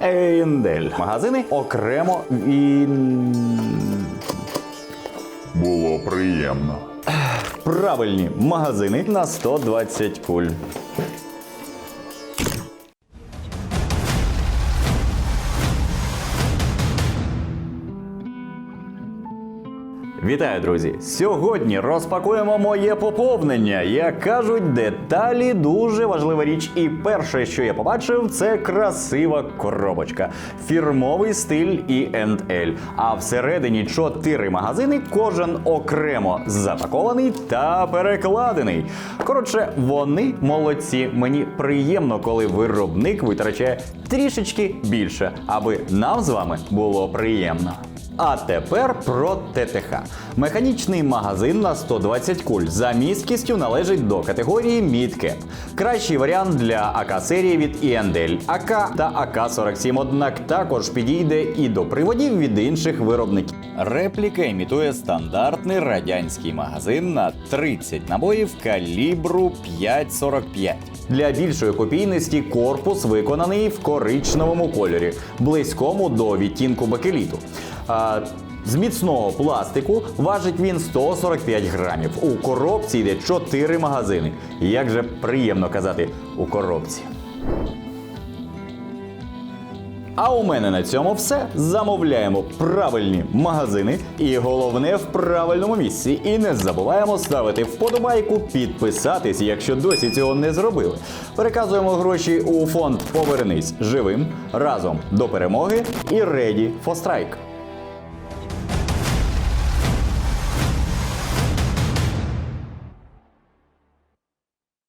Ендель. Магазини окремо він. Було приємно. Правильні магазини на 120 куль. Вітаю, друзі! Сьогодні розпакуємо моє поповнення. Як кажуть, деталі дуже важлива річ. І перше, що я побачив, це красива коробочка. Фірмовий стиль E&L. А всередині чотири магазини, кожен окремо запакований та перекладений. Коротше, вони молодці. Мені приємно, коли виробник витрачає трішечки більше, аби нам з вами було приємно. А тепер про ТТХ. Механічний магазин на 120 куль за місткістю належить до категорії Midcap. Кращий варіант для АК серії від ENDL АК та АК-47, однак також підійде і до приводів від інших виробників. Репліка імітує стандартний радянський магазин на 30 набоїв калібру 5,45. Для більшої копійності корпус виконаний в коричневому кольорі, близькому до відтінку бакеліту. З міцного пластику важить він 145 грамів. У коробці йде 4 магазини. Як же приємно казати у коробці. А у мене на цьому все. Замовляємо правильні магазини і головне в правильному місці. І не забуваємо ставити вподобайку, підписатись, якщо досі цього не зробили. Переказуємо гроші у фонд Повернись живим разом до перемоги і Ready for Strike.